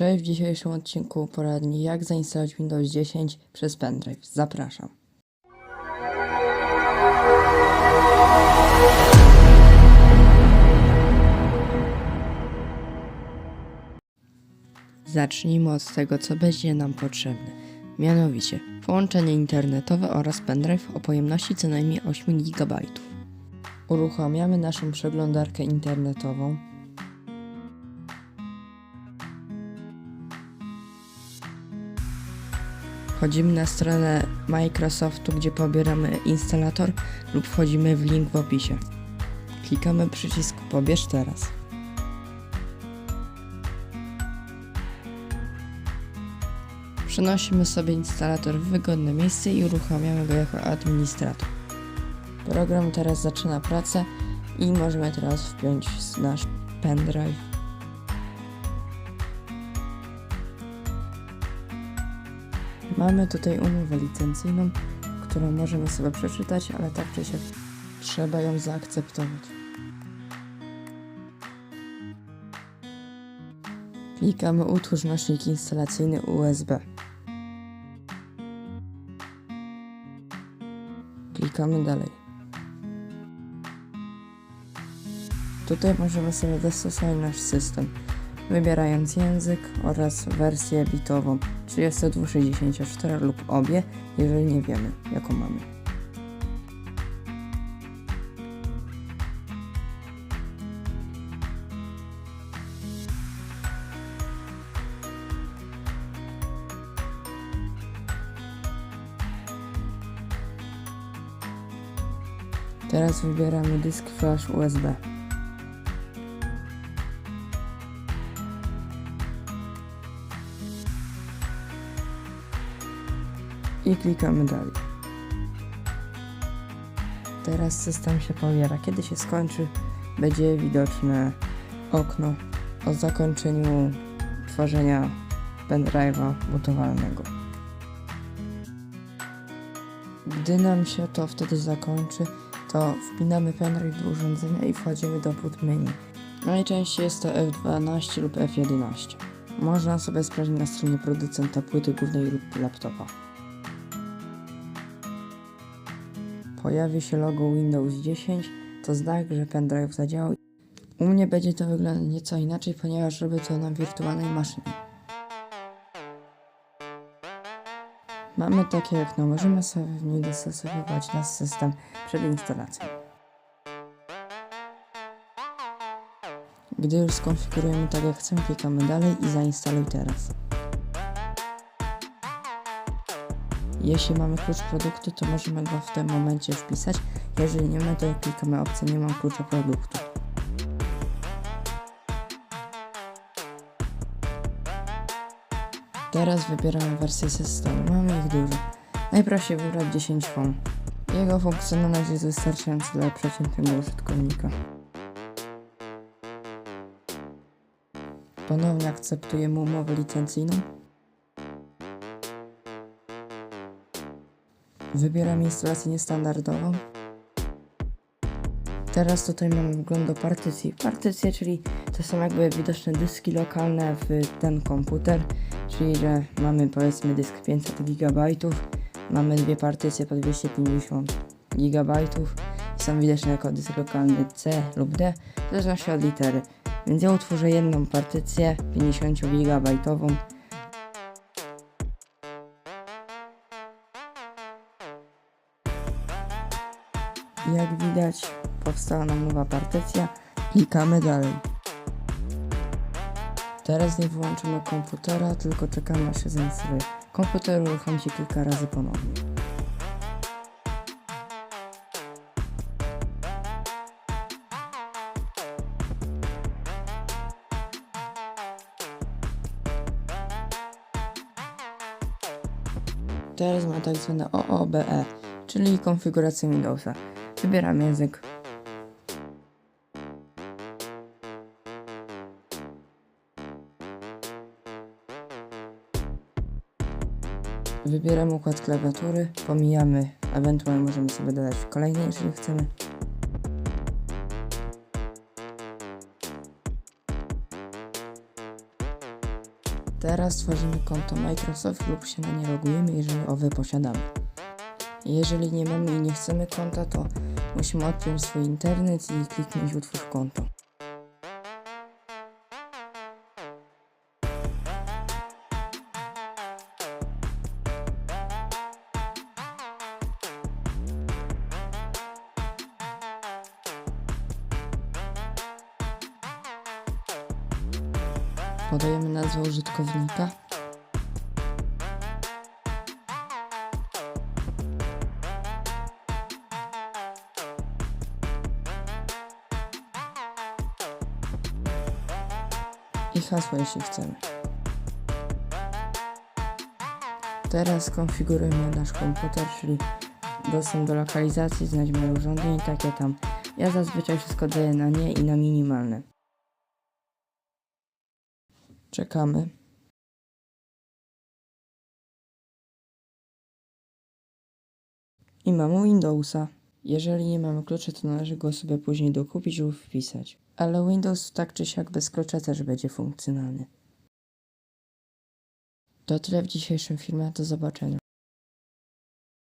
Cześć, w dzisiejszym odcinku poradni jak zainstalować Windows 10 przez pendrive. Zapraszam. Zacznijmy od tego, co będzie nam potrzebne. Mianowicie połączenie internetowe oraz pendrive o pojemności co najmniej 8 GB. Uruchamiamy naszą przeglądarkę internetową. Wchodzimy na stronę Microsoftu, gdzie pobieramy instalator lub wchodzimy w link w opisie. Klikamy przycisk Pobierz teraz. Przenosimy sobie instalator w wygodne miejsce i uruchamiamy go jako administrator. Program teraz zaczyna pracę i możemy teraz wpiąć nasz pendrive. Mamy tutaj umowę licencyjną, którą możemy sobie przeczytać, ale tak czy siak trzeba ją zaakceptować. Klikamy utwórz nośnik instalacyjny USB. Klikamy dalej. Tutaj możemy sobie dostosować nasz system, wybierając język oraz wersję bitową 3264 lub obie, jeżeli nie wiemy, jaką mamy. Teraz wybieramy dysk flash USB. I klikamy dalej. Teraz system się powiera. Kiedy się skończy, będzie widoczne okno o zakończeniu tworzenia pendrive'a butowalnego. Gdy nam się to wtedy zakończy, to wpinamy pendrive do urządzenia i wchodzimy do boot menu. Najczęściej jest to F12 lub F11. Można sobie sprawdzić na stronie producenta płyty głównej lub laptopa. Pojawi się logo Windows 10, to znak, że pendrive zadziałał. U mnie będzie to wyglądać nieco inaczej, ponieważ robię to na wirtualnej maszynie. Mamy takie okno, możemy sobie w niej dostosowywać nasz system przed instalacją. Gdy już skonfigurujemy tak jak chcemy, klikamy dalej i zainstaluj teraz. Jeśli mamy klucz produktu, to możemy go w tym momencie wpisać. Jeżeli nie ma, to klikamy opcję nie mam klucza produktu. Teraz wybieramy wersję systemu. Mamy ich dużo. Najprościej wybrać 10 fon. Jego funkcjonalność jest wystarczająca dla przeciętnego użytkownika. Ponownie akceptujemy umowę licencyjną. Wybieram instalację niestandardową. Teraz tutaj mamy wgląd do partycji. Partycje, czyli to są jakby widoczne dyski lokalne w ten komputer, czyli że mamy powiedzmy dysk 500 GB, mamy dwie partycje po 250 GB i są widoczne jako dysk lokalny C lub D, w zależności od litery. Więc ja utworzę jedną partycję 50 GB. Widać, powstała nam nowa partycja. Klikamy dalej. Teraz nie wyłączymy komputera, tylko czekamy aż się. Komputer uruchomi się kilka razy ponownie. Teraz ma tak zwane OOBE, czyli konfigurację Windowsa. Wybieram język. Wybieramy układ klawiatury, pomijamy, ewentualnie możemy sobie dodać kolejny, jeżeli chcemy. Teraz tworzymy konto Microsoft lub się na nie logujemy, jeżeli owe posiadamy. Jeżeli nie mamy i nie chcemy konta, to musimy odpiąć swój internet i kliknąć utwórz konto. Podajemy nazwę użytkownika. I hasło, jeśli chcemy. Teraz konfigurujemy nasz komputer, czyli dostęp do lokalizacji, moje urządzenie, takie tam. Ja zazwyczaj wszystko daję na nie i na minimalne. Czekamy. I mamy Windowsa. Jeżeli nie mamy kluczy, to należy go sobie później dokupić lub wpisać. Ale Windows tak czy siak bez klucza też będzie funkcjonalny. To tyle w dzisiejszym filmie, do zobaczenia.